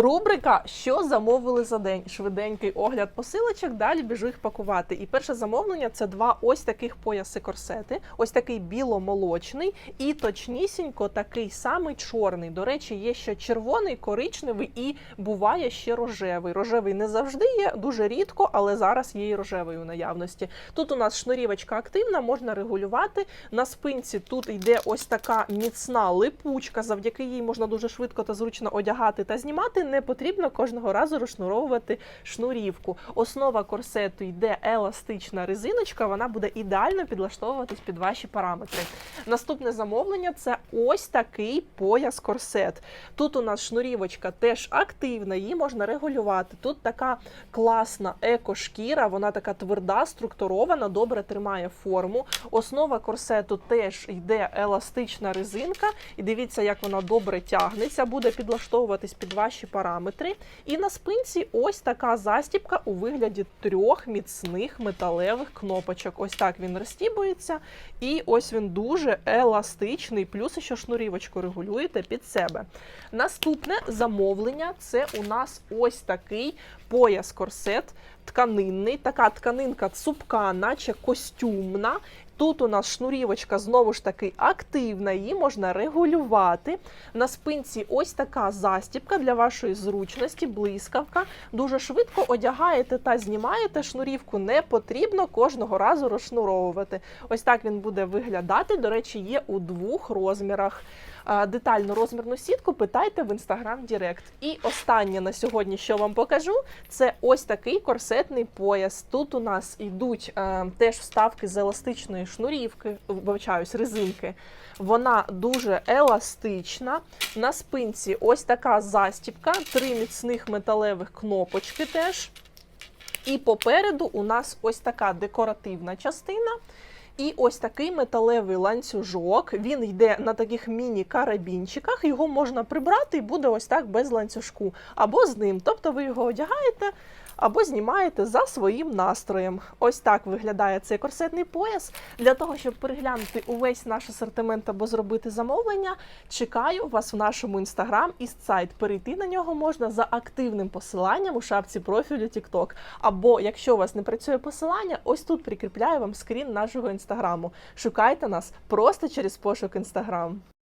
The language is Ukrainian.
Рубрика Що замовили за день? Швиденький огляд посилочок. Далі біжу їх пакувати. І перше замовлення це два ось таких пояси корсети. Ось такий біло-молочний і точнісінько такий самий чорний. До речі, є ще червоний, коричневий і буває ще рожевий. Рожевий не завжди є, дуже рідко, але зараз є і рожевий у наявності. Тут у нас шнурівочка активна, можна регулювати. На спинці тут йде ось така міцна липучка, завдяки їй можна дуже швидко та зручно одягати та знімати. Не потрібно кожного разу розшнуровувати шнурівку. Основа корсету йде еластична резиночка, вона буде ідеально підлаштовуватись під ваші параметри. Наступне замовлення це ось такий пояс корсет. Тут у нас шнурівочка теж активна, її можна регулювати. Тут така класна екошкіра, вона така тверда, структурована, добре тримає форму. Основа корсету теж йде еластична резинка, і дивіться, як вона добре тягнеться, буде підлаштовуватись під ваші параметри. І на спинці ось така застібка у вигляді трьох міцних металевих кнопочок. Ось так він розстібується, і ось він дуже еластичний, плюс ще шнурівочку регулюєте під себе. Наступне замовлення це у нас ось такий пояс корсет тканинний, така тканинка цупка, наче костюмна. Тут у нас шнурівочка знову ж таки активна, її можна регулювати. На спинці ось така застібка для вашої зручності, блискавка. Дуже швидко одягаєте та знімаєте. Шнурівку не потрібно кожного разу розшнуровувати. Ось так він буде виглядати. До речі, є у двох розмірах. Детальну розмірну сітку питайте в інстаграм Дірект. І останнє на сьогодні, що вам покажу, це ось такий корсетний пояс. Тут у нас йдуть е, теж вставки з еластичної шнурівки, вибачаюсь, резинки. Вона дуже еластична. На спинці ось така застіпка, три міцних металевих кнопочки теж. І попереду у нас ось така декоративна частина. І ось такий металевий ланцюжок. Він йде на таких міні-карабінчиках. Його можна прибрати і буде ось так без ланцюжку, або з ним. Тобто ви його одягаєте або знімаєте за своїм настроєм. Ось так виглядає цей корсетний пояс. Для того, щоб переглянути увесь наш асортимент або зробити замовлення, чекаю вас в нашому інстаграм і сайт. Перейти на нього можна за активним посиланням у шапці профілю TikTok. Або якщо у вас не працює посилання, ось тут прикріпляю вам скрін нашого інстаграму. Шукайте нас просто через пошук інстаграм.